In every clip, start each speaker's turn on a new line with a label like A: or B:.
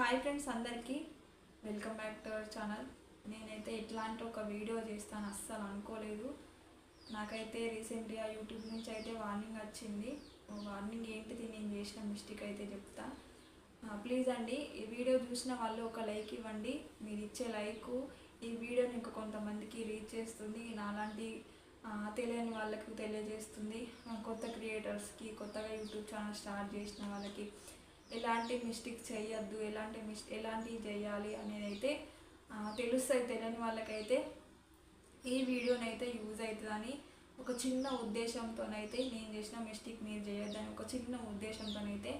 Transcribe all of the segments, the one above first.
A: Hi friends అందరికీ. Welcome back to our channel. నేనైతే ఇట్లాంటి ఒక వీడియో చేస్తాను అస్సలు అనుకోలేదు. నాకైతే రీసెంట్గా యూట్యూబ్ నుంచి అయితే వార్నింగ్ వచ్చింది. వార్నింగ్ ఏంటిది? నేను చేసిన మిస్టేక్ అయితే చెప్తా. ప్లీజ్ అండి ఈ వీడియో చూసిన వాళ్ళు ఒక లైక్ ఇవ్వండి. మీరు ఇచ్చే లైక్ ఈ వీడియోని ఇంకా కొంతమందికి రీచ్ చేస్తుంది. నాలాంటి తెలియని వాళ్ళకి తెలియజేస్తుంది. కొత్త క్రియేటర్స్కి కొత్తగా యూట్యూబ్ ఛానల్ స్టార్ట్ చేసిన వాళ్ళకి. ఎలాంటి మిస్టేక్ చేయొద్దు ఎలాంటి మిస్ ఎలాంటివి చేయాలి అనేది అయితే తెలుస్తుంది తెలియని వాళ్ళకైతే ఈ వీడియోనైతే యూజ్ అవుతుందని ఒక చిన్న ఉద్దేశంతోనైతే నేను చేసిన మిస్టేక్ మీరు చేయొద్దని ఒక చిన్న ఉద్దేశంతోనైతే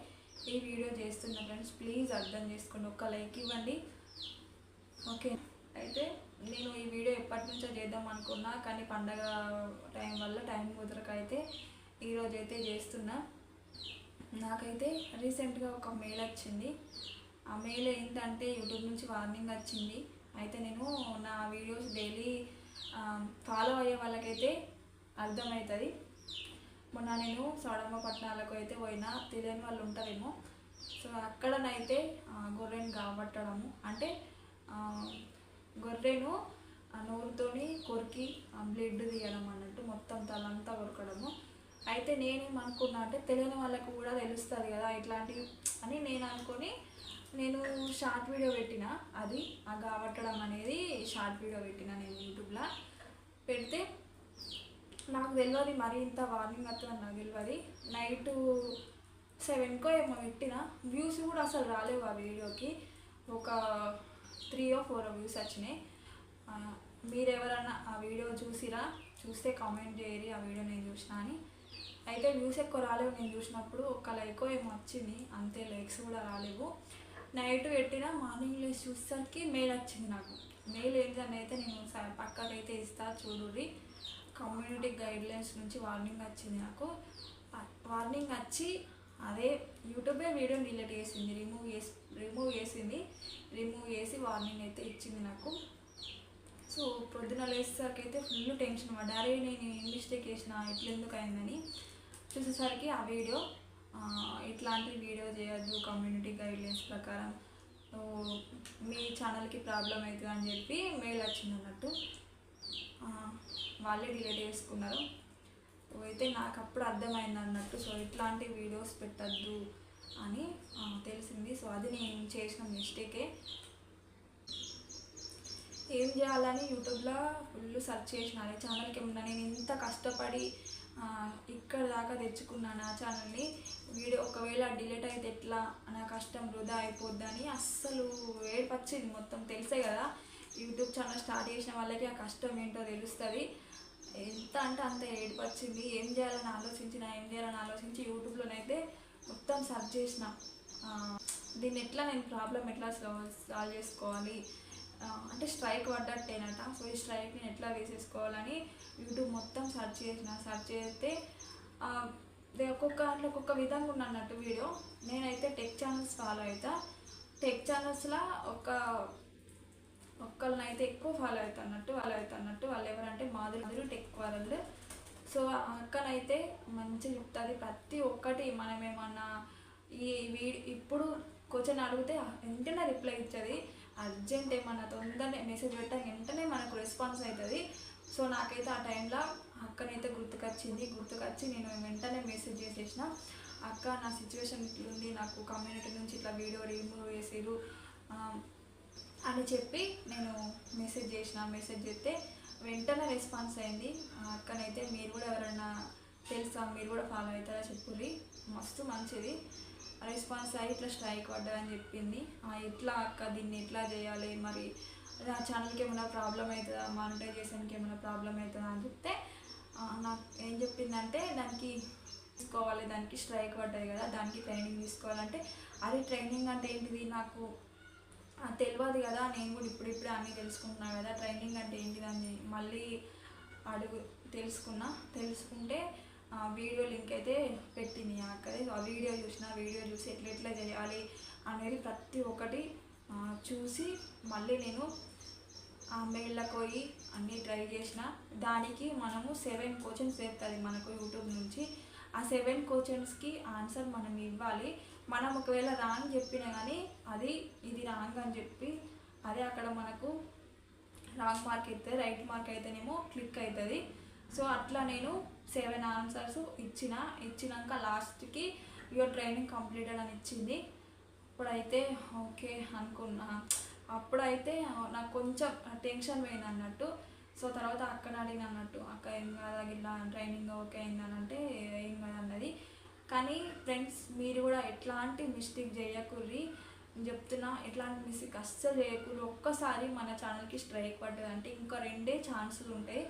A: ఈ వీడియో చేస్తున్నా ఫ్రెండ్స్ ప్లీజ్ అర్థం చేసుకోండి ఒక లైక్ ఇవ్వండి. ఓకే. అయితే నేను ఈ వీడియో ఎప్పటి నుంచో చేద్దాం అనుకున్నా కానీ పండగ టైం వల్ల టైం కుదరక అయితే ఈరోజైతే చేస్తున్నా. నాకైతే రీసెంట్గా ఒక మెయిల్ వచ్చింది. ఆ మెయిల్ ఏంటంటే యూట్యూబ్ నుంచి వార్నింగ్ వచ్చింది. అయితే నేను నా వీడియోస్ డైలీ ఫాలో అయ్యే వాళ్ళకైతే అర్థమవుతుంది. మొన్న నేను సోడమ్మ పట్టణాలకు అయితే పోయినా తెలియని వాళ్ళు ఉంటారేమో. సో అక్కడనైతే గొర్రెను కాబట్టడము అంటే గొర్రెను ఆ నోరుతోని కొరికి బ్లడ్ తీయడం అన్నట్టు మొత్తం తలంతా కొరకడము. అయితే నేనేమనుకున్నా అంటే తెలియని వాళ్ళకు కూడా తెలుస్తుంది కదా ఇట్లాంటివి అని నేను అనుకొని నేను షార్ట్ వీడియో పెట్టిన. అది ఆ కాబట్టడం అనేది షార్ట్ వీడియో పెట్టిన నేను యూట్యూబ్లో. పెడితే నాకు తెలియదు మరి ఇంత వార్నింగ్ వస్తుందని నాకు తెలియదు నైట్ సెవెన్కో ఏమో పెట్టిన. వ్యూస్ కూడా అసలు రాలేవు ఆ వీడియోకి. ఒక త్రీ ఓ ఫోర్ వ్యూస్ వచ్చినాయి. మీరెవరన్నా మీరు ఆ వీడియో చూసిరా? చూస్తే కామెంట్ చేయరి ఆ వీడియో నేను చూసిన అని. అయితే వ్యూస్ ఎక్కువ రాలేవు. నేను చూసినప్పుడు ఒక లైక్ ఏమో వచ్చింది. అంతే లైక్స్ కూడా రాలేవు. నైట్ పెట్టిన మార్నింగ్ లేచి చూసేసరికి మెయిల్ వచ్చింది నాకు. మెయిల్ ఏంటని అయితే నేను స- పక్కకైతే ఇస్తా చూడుర్రి. కమ్యూనిటీ గైడ్లైన్స్ నుంచి వార్నింగ్ వచ్చింది నాకు. వార్నింగ్ వచ్చి అదే యూట్యూబే వీడియో డిలీట్ చేసింది. రిమూవ్ చేసి రిమూవ్ చేసింది. రిమూవ్ చేసి వార్నింగ్ అయితే ఇచ్చింది నాకు. సో పొద్దున లేచేసరికి అయితే ఫుల్ టెన్షన్ పడ్డా అరే నేను ఏం మిస్టేక్ చేసిన ఇట్లా ఎందుకు అయిందని. చూసేసరికి ఆ వీడియో ఇట్లాంటి వీడియో చేయొద్దు కమ్యూనిటీ గైడ్లైన్స్ ప్రకారం. మీ ఛానల్కి ప్రాబ్లం అవుతుంది అని చెప్పి మెయిల్ వచ్చింది అన్నట్టు. వాళ్ళే డిలీట్ చేసుకున్నారు. అయితే నాకు అప్పుడు అర్థమైంది అన్నట్టు. సో ఇట్లాంటి వీడియోస్ పెట్టద్దు అని తెలిసింది. సో అది నేను చేసిన మిస్టేకే ఏం. చేయాలని యూట్యూబ్లో ఫుల్ సెర్చ్ చేసిన. అదే ఛానల్కి ఏమన్నా నేను ఇంత కష్టపడి ఇక్కడ దాకా తెచ్చుకున్నాను నా ఛానల్ని వీడియో ఒకవేళ డిలీట్ అయితే ఎట్లా? నా కష్టం వృధా అయిపోద్దని అస్సలు ఏడ్పచ్చింది మొత్తం తెలిసే కదా. యూట్యూబ్ ఛానల్ స్టార్ట్ చేసిన వాళ్ళకి ఆ కష్టం ఏంటో తెలుస్తుంది. ఎంత అంటే అంత ఏడిపచ్చింది. ఏం చేయాలని ఆలోచించిన ఏం చేయాలని ఆలోచించి యూట్యూబ్లోనైతే మొత్తం సెర్చ్ చేసిన. దీన్ని ఎట్లా నేను ప్రాబ్లం ఎట్లా సాల్వ్ సాల్వ్ చేసుకోవాలి? అంటే స్ట్రైక్ పడ్డట్టేనట. సో ఈ స్ట్రైక్ నేను ఎట్లా వేసేసుకోవాలని యూట్యూబ్ మొత్తం సెర్చ్ చేసిన. సెర్చ్ చేస్తే ఒక్కొక్క దాంట్లో ఒక్కొక్క విధంగా ఉన్న అన్నట్టు వీడియో నేనైతే టెక్ ఛానల్స్ ఫాలో అవుతా టెక్ ఛానల్స్లో ఒక ఒక్కళ్ళని అయితే ఎక్కువ ఫాలో అవుతా అన్నట్టు వాళ్ళు అవుతున్నట్టు వాళ్ళు ఎవరంటే మాధురి టెక్ వాళ్ళు సో అక్కనైతే మంచిగా చెప్తుంది. ప్రతి ఒక్కటి మనం ఏమన్నా ఈ వీడి ఇప్పుడు క్వశ్చన్ అడిగితే వెంటనే రిప్లై ఇచ్చేది. అర్జెంట్ ఏమన్నా తొందరనే మెసేజ్ పెట్టాక వెంటనే మనకు రెస్పాన్స్ అవుతుంది. సో నాకైతే ఆ టైంలో అక్కనైతే గుర్తుకొచ్చింది. గుర్తుకొచ్చి నేను వెంటనే మెసేజ్ చేసేసిన. అక్క నా సిచ్యువేషన్ ఇట్లుంది. నాకు కమ్యూనిటీ నుంచి ఇట్లా వీడియో రిమూవ్ చేసారు అని చెప్పి నేను మెసేజ్ చేసిన. మెసేజ్ చేస్తే వెంటనే రెస్పాన్స్ అయింది. అక్కనైతే మీరు కూడా ఎవరైనా తెలుసా? మీరు కూడా ఫాలో అవుతారా? చెప్పుర్రి. మస్తు మంచిది. రెస్పాన్స్ అయ్యి ఇట్లా స్ట్రైక్ పడ్డదని చెప్పింది. ఎట్లా అక్క దీన్ని ఎట్లా చేయాలి? మరి నా ఛానల్కి ఏమైనా ప్రాబ్లం అవుతుందా? మానిటైజేషన్కి ఏమైనా ప్రాబ్లం అవుతుందా అని చెప్తే నాకు ఏం చెప్పిందంటే దానికి తీసుకోవాలి దానికి స్ట్రైక్ పడ్డది కదా దానికి ట్రైనింగ్ తీసుకోవాలంటే అది ట్రైనింగ్ అంటే ఏంటిది? నాకు తెలియదు కదా నేను కూడా ఇప్పుడు ఇప్పుడే అన్నీ తెలుసుకుంటున్నా కదా ట్రైనింగ్ అంటే ఏంటిది అని మళ్ళీ అడుగు తెలుసుకున్నా. తెలుసుకుంటే వీడియో లింక్ అయితే పెట్టింది అక్కడే. ఆ వీడియో చూసిన వీడియో చూసి ఎట్లా ఎట్లా చేయాలి అనేది ప్రతి ఒక్కటి చూసి మళ్ళీ నేను ఆ మెయిల్లోకి పోయి అన్నీ ట్రై చేసిన. దానికి మనము సెవెన్ క్వశ్చన్స్ వేస్తుంది మనకు యూట్యూబ్ నుంచి. ఆ సెవెన్ క్వశ్చన్స్కి ఆన్సర్ మనం ఇవ్వాలి. మనం ఒకవేళ రాంగ్ చెప్పినా కానీ అది ఇది రాంగ్ అని చెప్పి అదే అక్కడ మనకు రాంగ్ మార్క్ అయితే రైట్ మార్క్ అయితేనేమో క్లిక్ అవుతుంది సో అట్లా నేను సెవెన్ ఆన్సర్స్ ఇచ్చిన. ఇచ్చినాక లాస్ట్కి యువర్ ట్రైనింగ్ కంప్లీటెడ్ అని ఇచ్చింది. ఇప్పుడైతే ఓకే అనుకున్నా. అప్పుడైతే నాకు కొంచెం టెన్షన్ పోయింది అన్నట్టు. సో తర్వాత అక్కడ అడిగిన అన్నట్టు అక్క ఏం కాదా ఇలా ట్రైనింగ్ ఓకే అయిందని అంటే ఏం కాదు అన్నది. కానీ ఫ్రెండ్స్ మీరు కూడా ఎట్లాంటి మిస్టేక్ చేయకుర్రి. నేను చెప్తున్నా ఎట్లాంటి మిస్టేక్ అస్సలు చేయకూడదు ఒక్కసారి మన ఛానల్కి స్ట్రైక్ పడ్డదంటే ఇంకా రెండే ఛాన్సులు ఉంటాయి.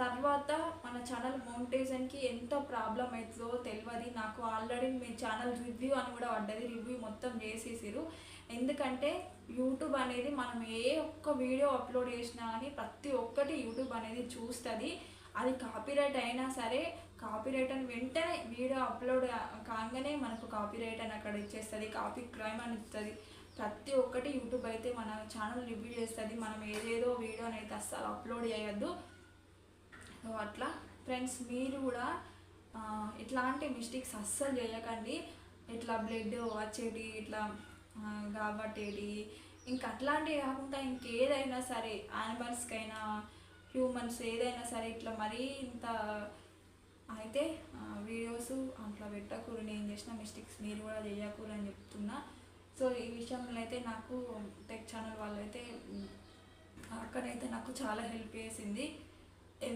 A: తర్వాత మన ఛానల్ మోనిటైజన్కి ఎంత ప్రాబ్లం అవుతుందో తెలియదు నాకు ఆల్రెడీ మీ ఛానల్ రివ్యూ అని కూడా పడ్డది. రివ్యూ మొత్తం చేసేసారు ఎందుకంటే యూట్యూబ్ అనేది మనం ఏ ఒక్క వీడియో అప్లోడ్ చేసినా కానీ ప్రతి ఒక్కటి యూట్యూబ్ అనేది చూస్తుంది. అది కాపీరైట్ అయినా సరే కాపీరైట్ అని వెంటనే వీడియో అప్లోడ్ కాగానే మనకు కాపీరైట్ అని అక్కడ ఇచ్చేస్తుంది. కాపీ క్రైమ్ అని ఇస్తుంది. ప్రతి ఒక్కటి యూట్యూబ్ అయితే మన ఛానల్ రివ్యూ చేస్తుంది. మనం ఏదేదో వీడియోని అయితే అస్సలు అప్లోడ్ చేయొద్దు. సో అట్లా ఫ్రెండ్స్ మీరు కూడా ఇట్లాంటి మిస్టేక్స్ అస్సలు చేయకండి. ఇట్లా బ్లడ్ వచ్చేటి ఇట్లా కాబట్టేటి ఇంకా అట్లాంటివి కాకుండా ఇంకేదైనా సరే యానిమల్స్కైనా హ్యూమన్స్ ఏదైనా సరే ఇట్లా మరీ ఇంత అయితే వీడియోస్ అట్లా పెట్టకూరు నేను చేసిన మిస్టేక్స్ మీరు కూడా చేయకూరు అని చెప్తున్నా. సో ఈ విషయంలో అయితే నాకు టెక్ ఛానల్ వాళ్ళైతే ఉమ్, అక్కడైతే నాకు చాలా హెల్ప్ చేసింది.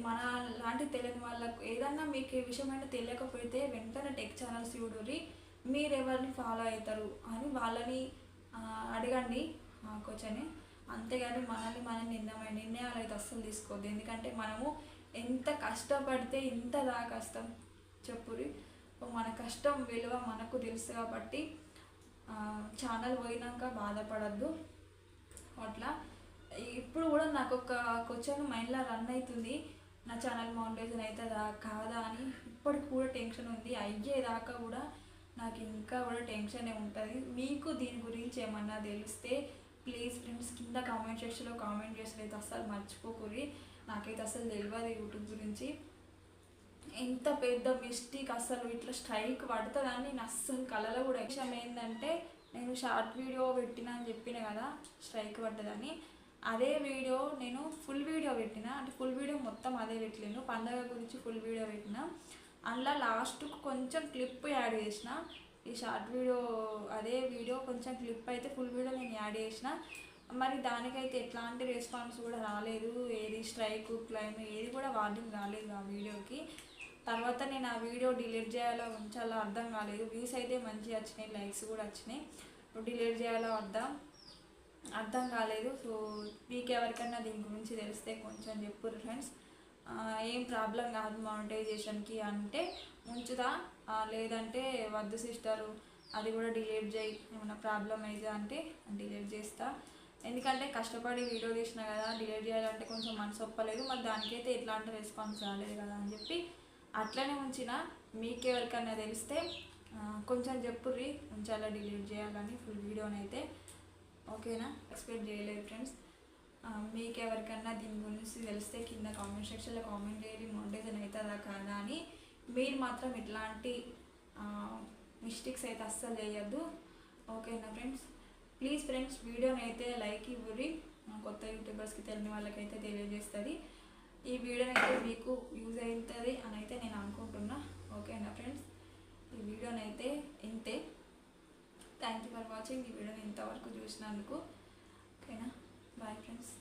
A: మన లాంటి తెలియని వాళ్ళకు ఏదన్నా మీకు ఏ విషయమైనా తెలియకపోతే వెంటనే టెక్ ఛానల్స్ చూడుర్రి. మీరు ఎవరిని ఫాలో అవుతారు అని వాళ్ళని అడగండి కూర్చొని అంతేగాని మనల్ని మనం నిర్ణయం నిర్ణయాలు అయితే అస్సలు తీసుకోవద్దు. ఎందుకంటే మనము ఎంత కష్టపడితే ఇంత దాకా కష్టం చెప్పురి మన కష్టం విలువ మనకు తెలుసు కాబట్టి ఛానల్ పోయినాక బాధపడద్దు. అట్లా ఇప్పుడు కూడా నాకు ఒక క్వశ్చన్ మైండ్లో రన్ అవుతుంది నా ఛానల్ మౌంటేషన్ అవుతుందా కాదా అని ఇప్పటికి కూడా టెన్షన్ ఉంది. అయ్యేదాకా కూడా నాకు ఇంకా కూడా టెన్షనే ఉంటుంది. మీకు దీని గురించి ఏమన్నా తెలిస్తే ప్లీజ్ ఫ్రెండ్స్ కింద కామెంట్ సెక్షన్లో కామెంట్ చేసి అయితే అస్సలు మర్చిపోకూరి నాకైతే అసలు తెలియదు యూట్యూబ్ గురించి. ఎంత పెద్ద మిస్టేక్ అసలు ఇట్లా స్ట్రైక్ పడుతుందని నేను అస్సలు కలలో కూడా విషయం ఏంటంటే నేను షార్ట్ వీడియో పెట్టినా అని చెప్పిన కదా స్ట్రైక్ పడ్డదని. అదే వీడియో నేను ఫుల్ వీడియో పెట్టిన అంటే ఫుల్ వీడియో మొత్తం అదే పెట్టలేను పండగ గురించి ఫుల్ వీడియో పెట్టిన. అందులో లాస్ట్కు కొంచెం క్లిప్ యాడ్ చేసిన. ఈ షార్ట్ వీడియో అదే వీడియో కొంచెం క్లిప్ అయితే ఫుల్ వీడియో నేను యాడ్ చేసిన. మరి దానికైతే ఎట్లాంటి రెస్పాన్స్ కూడా రాలేదు. ఏది స్ట్రైక్ క్లైమ్ ఏది కూడా వార్నింగ్ రాలేదు ఆ వీడియోకి. తర్వాత నేను ఆ వీడియో డిలీట్ చేయాలో ఉంచాలో అర్థం కాలేదు. వ్యూస్ అయితే మంచిగా వచ్చినాయి లైక్స్ కూడా వచ్చినాయి. డిలీట్ చేయాలో అర్థం. అర్థం కాలేదు. సో మీకు దీని గురించి తెలిస్తే కొంచెం చెప్పుర్రు ఫ్రెండ్స్ ఏం ప్రాబ్లం కాదు మానిటైజేషన్కి అంటే ఉంచుదా లేదంటే వద్దు సిస్టరు అది కూడా డిలీట్ చేయి. ఏమైనా ప్రాబ్లం అయితే అంటే డిలీట్ చేస్తా. ఎందుకంటే కష్టపడి వీడియో తీసిన కదా డిలీట్ చేయాలంటే కొంచెం మనసు ఒప్పలేదు. మరి దానికైతే ఎట్లాంటి రెస్పాన్స్ రాలేదు కదా అని చెప్పి అట్లనే ఉంచిన మీకు ఎవరికైనా తెలిస్తే కొంచెం చెప్పుర్రి ఉంచాలా డిలీట్ చేయాలని ఫుల్ వీడియోనైతే. ఓకేనా? ఎక్స్పెక్ట్ చేయలేదు ఫ్రెండ్స్. మీకు ఎవరికన్నా దీని గురించి తెలిస్తే కింద కామెంట్ సెక్షన్లో కామెంట్ చేయాలి మౌంటేషన్ అవుతుందా కాదా అని మీరు మాత్రం ఇట్లాంటి మిస్టేక్స్ అయితే అస్సలు చేయొద్దు. ఓకేనా ఫ్రెండ్స్? ప్లీజ్ ఫ్రెండ్స్ వీడియోని అయితే లైక్ ఇవ్వరి కొత్త యూట్యూబర్స్కి తెలియని వాళ్ళకైతే తెలియజేస్తుంది. ఈ వీడియోని అయితే మీకు యూజ్ అవుతుంది అని అయితే నేను అనుకుంటున్నా. ఓకేనా ఫ్రెండ్స్? ఈ వీడియోని అయితే ఇంతే. థ్యాంక్ యూ ఫర్ వాచింగ్ ఈ వీడియోని ఇంతవరకు చూసినందుకు ఓకేనా? Bye friends